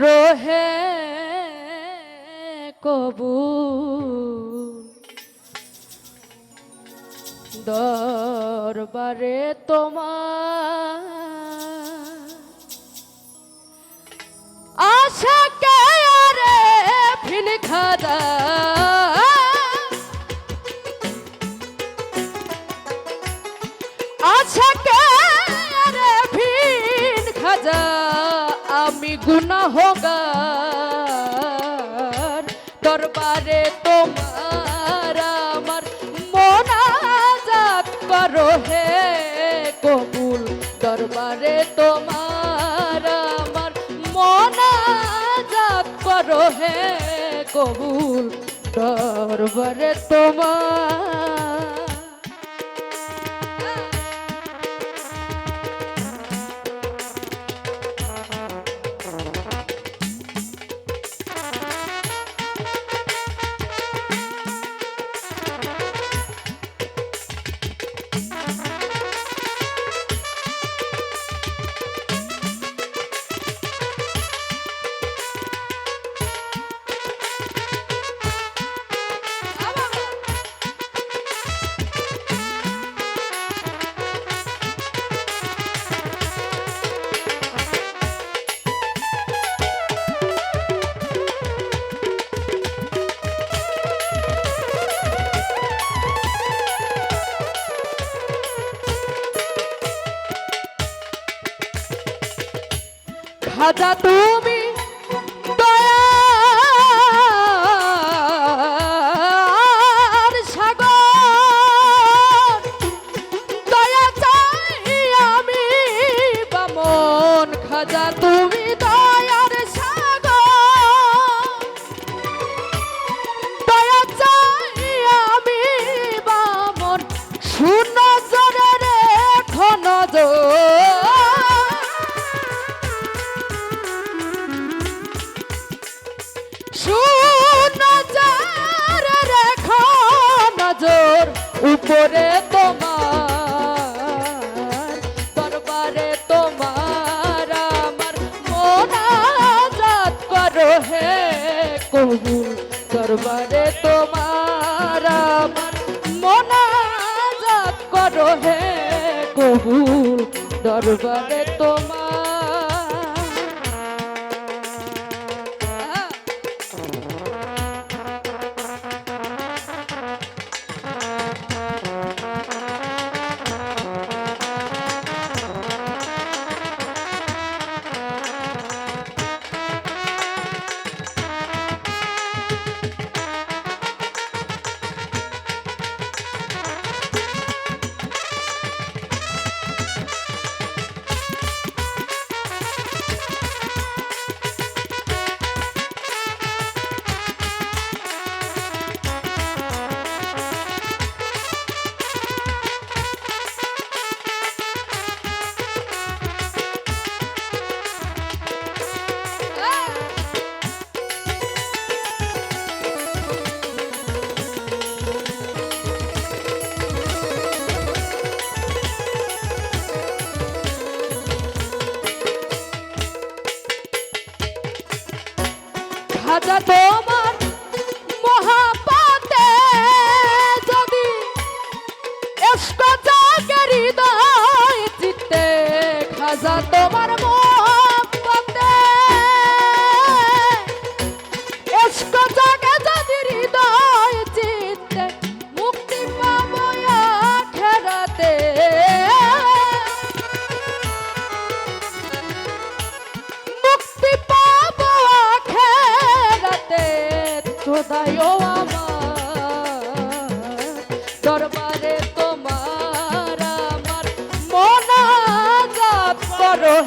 করো হে কবু দরবারে তোমার আশা কে রে ফিল খাদা। গুনাহগার দরবারে তোমার আমার মোনাজাত করো হে কবুল। দরবারে তোমার আমার মোনাজাত করো হে কবুল। দরবারে তোমার খাজা তুমি উপরে তোমার, দরবারে তোমার আমার মোনাজাত করো হে কবুল। দরবারে তোমার আমার মোনাজাত করো হে কবুল। দরবারে তোমার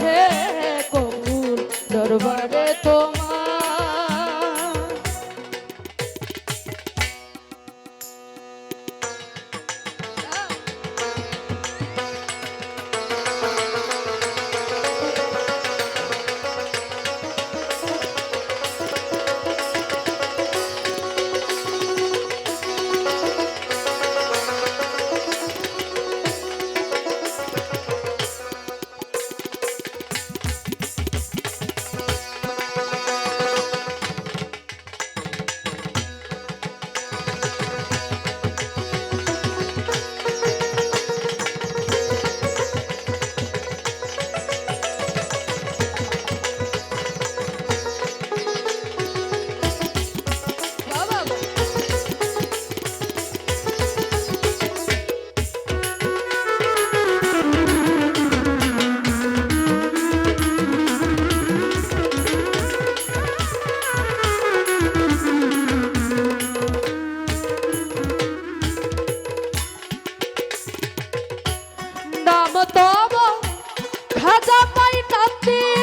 হে কবুল দরবারে। নাম তব খাজা পাই নাতিন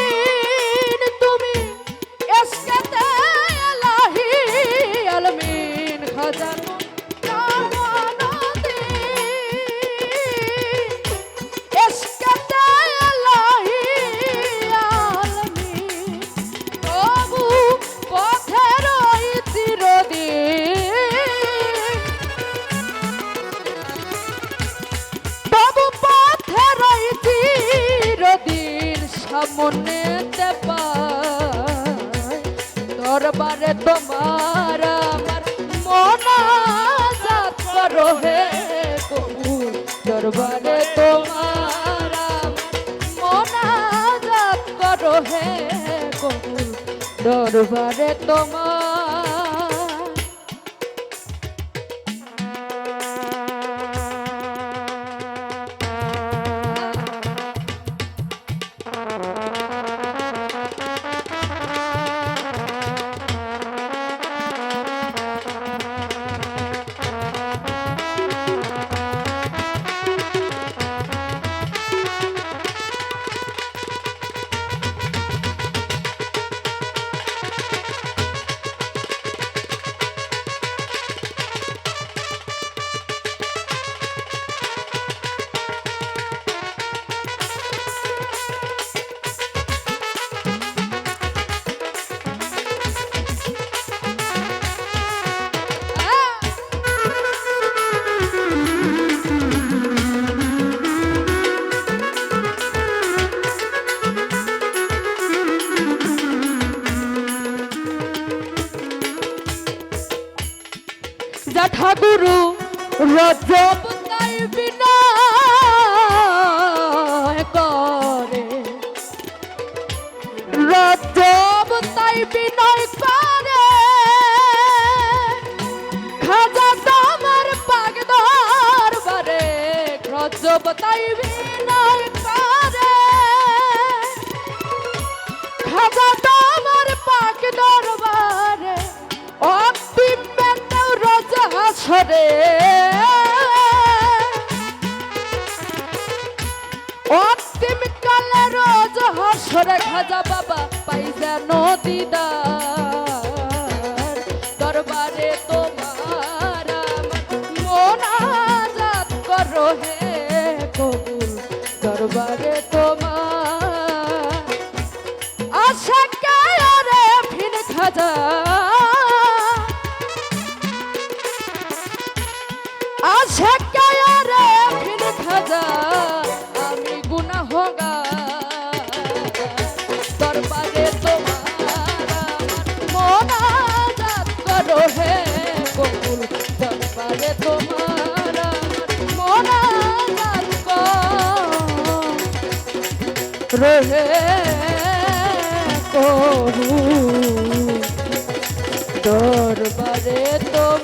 পাই, দরবারে তোমার আমার মনাজাত করো হে কবুল দরবারে তোমার মনা করো হে কবুল দরবারে তোমার গুরু রজব তাই বিনা করে রজব তাই বিনয় করে খাজা তোমার পাগ দরবারে রজব তাই বিনয় রাজা অস্তিম কালে রোজ হাসরে খাজা বাবা পাইজা যেন কর রহে কবু দরবারে তোমার